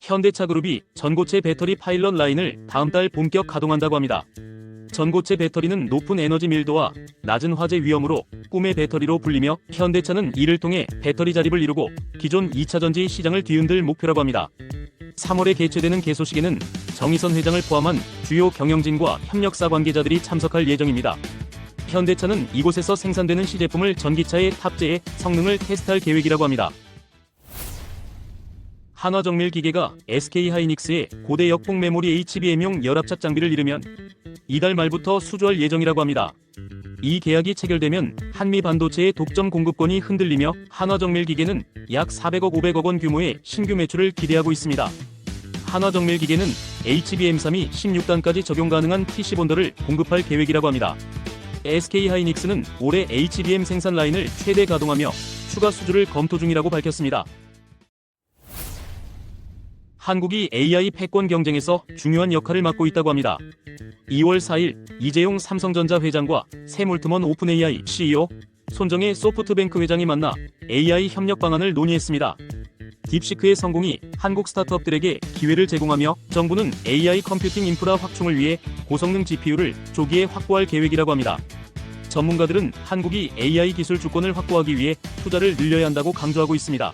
현대차 그룹이 전고체 배터리 파일럿 라인을 다음 달 본격 가동한다고 합니다. 전고체 배터리는 높은 에너지 밀도와 낮은 화재 위험으로 꿈의 배터리로 불리며 현대차는 이를 통해 배터리 자립을 이루고 기존 2차 전지 시장을 뒤흔들 목표라고 합니다. 3월에 개최되는 개소식에는 정의선 회장을 포함한 주요 경영진과 협력사 관계자들이 참석할 예정입니다. 현대차는 이곳에서 생산되는 시제품을 전기차에 탑재해 성능을 테스트할 계획이라고 합니다. 한화정밀 기계가 SK하이닉스의 고대 역폭 메모리 HBM용 열압착 장비를 잃으면 이달 말부터 수주할 예정이라고 합니다. 이 계약이 체결되면 한미 반도체의 독점 공급권이 흔들리며 한화정밀 기계는 약 400억 500억 원 규모의 신규 매출을 기대하고 있습니다. 한화정밀 기계는 HBM3이 16단까지 적용 가능한 PC 본더를 공급할 계획이라고 합니다. SK하이닉스는 올해 HBM 생산 라인을 최대 가동하며 추가 수주를 검토 중이라고 밝혔습니다. 한국이 AI 패권 경쟁에서 중요한 역할을 맡고 있다고 합니다. 2월 4일 이재용 삼성전자 회장과 세물트먼 오픈AI CEO 손정혜 소프트뱅크 회장이 만나 AI 협력 방안을 논의했습니다. 딥시크의 성공이 한국 스타트업들에게 기회를 제공하며 정부는 AI 컴퓨팅 인프라 확충을 위해 고성능 GPU를 조기에 확보할 계획이라고 합니다. 전문가들은 한국이 AI 기술 주권을 확보하기 위해 투자를 늘려야 한다고 강조하고 있습니다.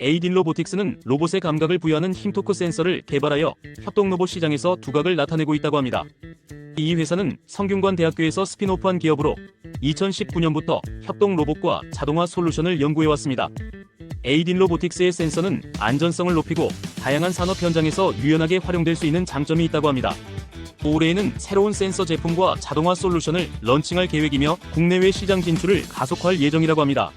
에이딘 로보틱스는 로봇의 감각을 부여하는 힘토크 센서를 개발하여 협동 로봇 시장에서 두각을 나타내고 있다고 합니다. 이 회사는 성균관 대학교에서 스피노프한 기업으로 2019년부터 협동 로봇과 자동화 솔루션을 연구해왔습니다. 에이딘 로보틱스의 센서는 안전성을 높이고 다양한 산업 현장에서 유연하게 활용될 수 있는 장점이 있다고 합니다. 올해에는 새로운 센서 제품과 자동화 솔루션을 런칭할 계획이며 국내외 시장 진출을 가속화할 예정이라고 합니다.